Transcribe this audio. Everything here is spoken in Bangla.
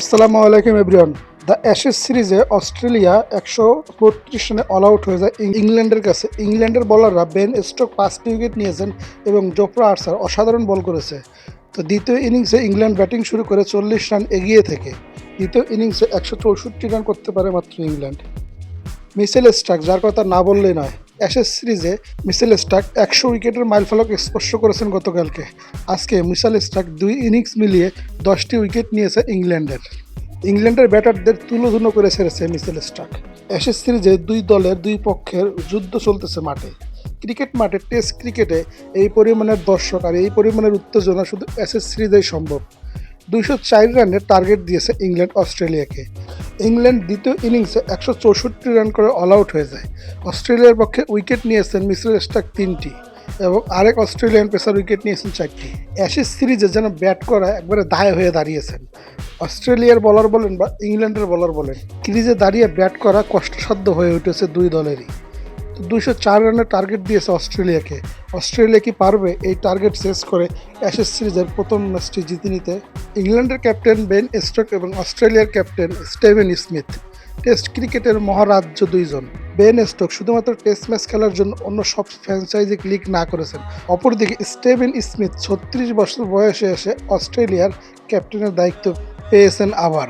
আসসালামু আলাইকুম এভরিওয়ান দ্য অ্যাশেজ সিরিজে অস্ট্রেলিয়া একশো বত্রিশ রানে অল আউট হয়ে যায় ইংল্যান্ডের কাছে। ইংল্যান্ডের বলাররা বেন স্টোক পাঁচটি উইকেট নিয়েছেন এবং জোফরা আর্সার অসাধারণ বল করেছে। তো দ্বিতীয় ইনিংসে ইংল্যান্ড ব্যাটিং শুরু করে চল্লিশ রান এগিয়ে থেকে। দ্বিতীয় ইনিংসে একশো চৌষট্টি রান করতে পারে মাত্র ইংল্যান্ড। মিসেল স্টাক যার কথা না বললেই নয় অ্যাশেজ সিরিজে মিসেল স্টাক একশো উইকেটের মাইলফলক স্পর্শ করেছেন গতকালকে। আজকে মিসাল স্টাক দুই ইনিংস মিলিয়ে দশটি উইকেট নিয়েছে ইংল্যান্ডের। ইংল্যান্ডের ব্যাটারদের তুলোধুনো করে ছেড়েছে মিসেল স্টাক অ্যাশেজ সিরিজে দুই দলের দুই পক্ষের যুদ্ধ চলতেছে মাঠে। ক্রিকেট মাঠে টেস্ট ক্রিকেটে এই পরিমাণের দর্শক আর এই পরিমাণের উত্তেজনা শুধু অ্যাশেজ সিরিজেই সম্ভব। দুইশো চার রানের টার্গেট দিয়েছে ইংল্যান্ড অস্ট্রেলিয়াকে ইংল্যান্ড দ্বিতীয় ইনিংসে একশো চৌষট্টি রান করে অল আউট হয়ে যায়। অস্ট্রেলিয়ার পক্ষে উইকেট নিয়েছেন মিসেল স্টাক তিনটি এবং আরেক অস্ট্রেলিয়ান পেসার উইকেট নিয়েছেন চারটি। অ্যাশেজ সিরিজে যেন ব্যাট করা একবারে দায় হয়ে দাঁড়িয়েছেন। অস্ট্রেলিয়ার বলার বলেন বা ইংল্যান্ডের বলার বলেন ক্রিজে দাঁড়িয়ে ব্যাট করা কষ্টসাধ্য হয়ে উঠেছে দুই দলেরই। তো দুইশো চার রানের টার্গেট দিয়েছে অস্ট্রেলিয়াকে। অস্ট্রেলিয়া কি পারবে? এই টার্গেট শেষ করে অ্যাশেজ সিরিজের প্রথম ম্যাচটি জিতে নিতে ইংল্যান্ডের ক্যাপ্টেন বেন স্ট্রোক এবং অস্ট্রেলিয়ার ক্যাপ্টেন স্টেভেন স্মিথ। টেস্ট ক্রিকেটের মহারাজ্য দুইজন। বেন স্টোক শুধুমাত্র টেস্ট ম্যাচ খেলার জন্য অন্য সব ফ্র্যাঞ্চাইজি ক্লিক না করেছেন। অপরদিকে স্টেভেন স্মিথ ছত্রিশ বছর বয়সে এসে অস্ট্রেলিয়ার ক্যাপ্টেনের দায়িত্ব পেয়েছেন আবার।